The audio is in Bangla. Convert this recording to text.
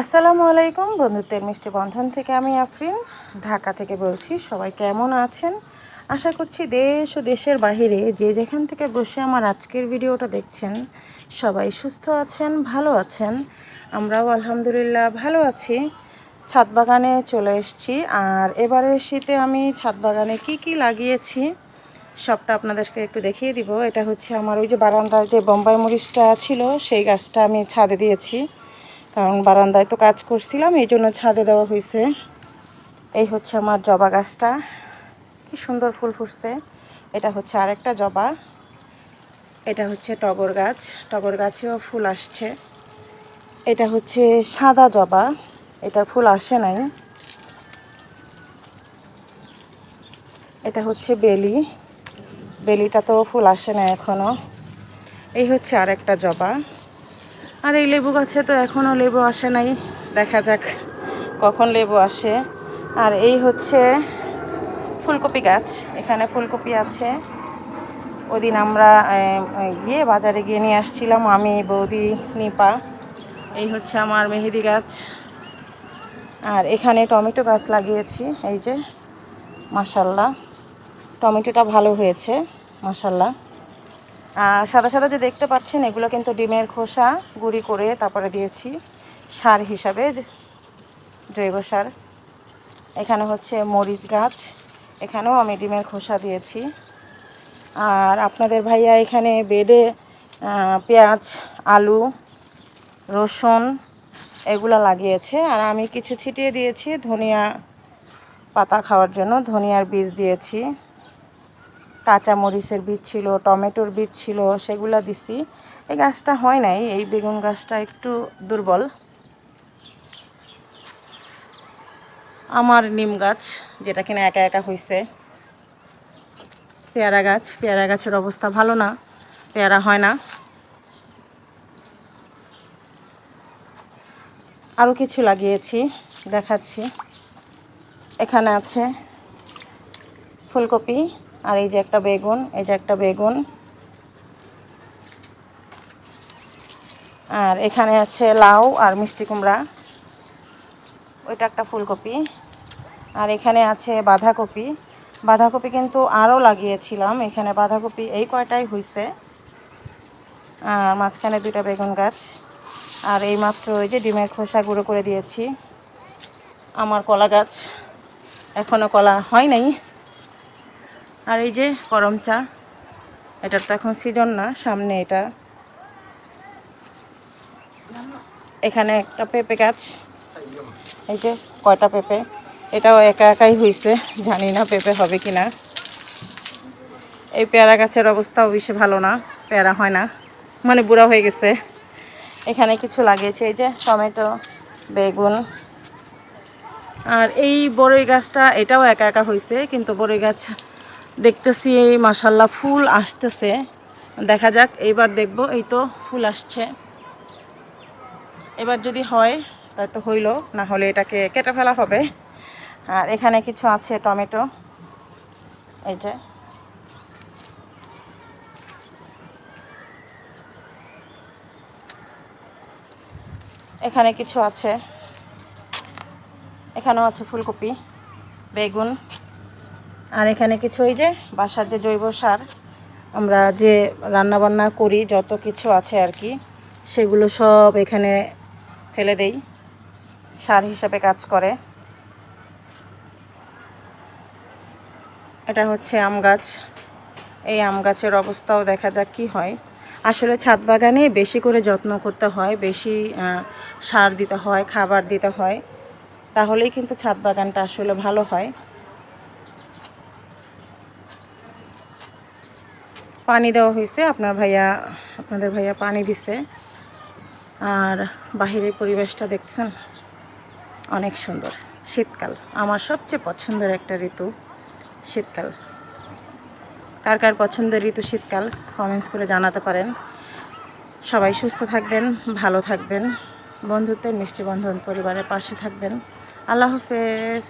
আসসালামু আলাইকুম বন্ধুত্বের মিষ্টি বন্ধন থেকে আমি আফরিন। ঢাকা থেকে বলছি সবাই কেমন আছেন? আশা করছি দেশ ও দেশের বাহিরে যে যেখান থেকে বসে আমার আজকের ভিডিওটা দেখছেন, সবাই সুস্থ আছেন, ভালো আছেন। আমরাও আলহামদুলিল্লাহ ভালো আছি। ছাদ বাগানে চলে এসেছি। আর এবারে শীতে আমি ছাদ বাগানে কি কি লাগিয়েছি, সবটা আপনাদেরকে একটু দেখিয়ে দিব। এটা হচ্ছে আমার ওই যে বারান্দার যে বোম্বাই মরিচটা ছিল, সেই গাছটা আমি ছাদে দিয়েছি। কারণ বারান্দায় তো কাজ করছিলাম, এই জন্য ছাদে দেওয়া হয়েছে এই হচ্ছে আমার জবা গাছটা। কি সুন্দর ফুল ফুটছে। এটা হচ্ছে আরেকটা জবা। এটা হচ্ছে টগর গাছ। টগর গাছেও ফুল আসছে। এটা হচ্ছে সাদা জবা। এটা ফুল আসে নাই। এটা হচ্ছে বেলি। বেলিটা তো ফুল আসে না এখনও এই হচ্ছে আরেকটা জবা। আর এই লেবু গাছে তো এখনও লেবু আসে নাই। দেখা যাক কখন লেবু আসে। আর এই হচ্ছে ফুলকপি গাছ। এখানে ফুলকপি আছে। ওদিন আমরা গিয়ে বাজারে গিয়ে নিয়ে আসছিলাম আমি, বৌদি, নিপা। এই হচ্ছে আমার মেহেদি গাছ। আর এখানে টমেটো গাছ লাগিয়েছি, এই যে মাসাল্লাহ টমেটোটা ভালো হয়েছে মাসাল্লাহ সাদা সাদা যে দেখতে পাচ্ছেন, এগুলো কিন্তু ডিমের খোসা, গুঁড়ি করে তারপরে দিয়েছি সার হিসাবে জৈব সার। এখানে হচ্ছে মরিচ গাছ, এখানেও আমি ডিমের খোসা দিয়েছি। আর আপনাদের ভাইয়া এখানে বেডে পেঁয়াজ, আলু, রসুন এগুলো লাগিয়েছে। আর আমি কিছু ছিটিয়ে দিয়েছি, ধনিয়া পাতা খাওয়ার জন্য ধনিয়ার বীজ দিয়েছি। কাঁচা মরিচের বীজ ছিল, টমেটোর বীজ ছিল, সেগুলো দিছি। এই গাছটা হয় নাই, এই বেগুন গাছটা একটু দুর্বল। আমার নিম গাছ, যেটা কিনা একা একা হয়েছে পেয়ারা গাছ, পেয়ারা গাছের অবস্থা ভালো না, পেয়ারা হয় না। আরও কিছু লাগিয়েছি, দেখাচ্ছি। এখানে আছে ফুলকপি আর এই যে একটা বেগুন, এই যে একটা বেগুন। আর এখানে আছে লাউ আর মিষ্টি কুমড়া। ওইটা একটা ফুলকপি। আর এখানে আছে বাঁধাকপি। বাঁধাকপি কিন্তু আরও লাগিয়েছিলাম। এখানে বাঁধাকপি এই কয়টাই হয়েছে আর মাঝখানে দুইটা বেগুন গাছ। আর এই মাত্র ওই যে ডিমের খোসা গুঁড়ো করে দিয়েছি। আমার কলা গাছ এখনও কলা হয় নাই। আর এই যে করম চা এটার তো এখন সিজন না, সামনে এটা। এখানে একটা পেঁপে গাছ, এই যে কয়টা পেঁপে, এটাও একা একাই হয়েছে জানি না পেঁপে হবে কি না এই পেয়ারা গাছের অবস্থাও বেশি ভালো না, পেয়ারা হয় না মানে বুড়া হয়ে গেছে। এখানে কিছু লাগিয়েছে, এই যে টমেটো, বেগুন। আর এই বড়ই গাছটা এটাও একা একা হয়েছে কিন্তু বড়ই গাছ দেখতেছি এই মাসাল্লাহ ফুল আসতেছে। দেখা যাক, এইবার দেখব, এই তো ফুল আসছে। এবার যদি হয় তাই তো হইল, না হলে এটাকে কেটে ফেলা হবে। আর এখানে কিছু আছে, টমেটো। এই যে। এখানে কিছু আছে। এখানেও আছে ফুলকপি, বেগুন। আর এখানে কিছু ওই যে বাসার যে জৈব সার, আমরা যে রান্না বান্না করি, যত কিছু আছে আর কি, সেগুলো সব এখানে ফেলে দেই। সার হিসাবে কাজ করে। এটা হচ্ছে আম গাছ। এই আম গাছের অবস্থাও দেখা যাক কি হয়। আসলে ছাদ বাগানে বেশি করে যত্ন করতে হয়, বেশি সার দিতে হয়, খাবার দিতে হয়। তাহলেই কিন্তু ছাদ বাগানটা আসলে ভালো হয়। পানি দেওয়া হয়েছে। আপনার ভাইয়া, আপনাদের ভাইয়া পানি দিছে। আর বাহিরের পরিবেশটা দেখছেন? অনেক সুন্দর। শীতকাল। আমার সবচেয়ে পছন্দের একটা ঋতু শীতকাল। কার কার পছন্দের ঋতু শীতকাল কমেন্টস করে জানাতে পারেন। সবাই সুস্থ থাকবেন, ভালো থাকবেন, বন্ধুত্বের মিষ্টি বন্ধন পরিবারের পাশে থাকবেন। আল্লাহ হাফেজ।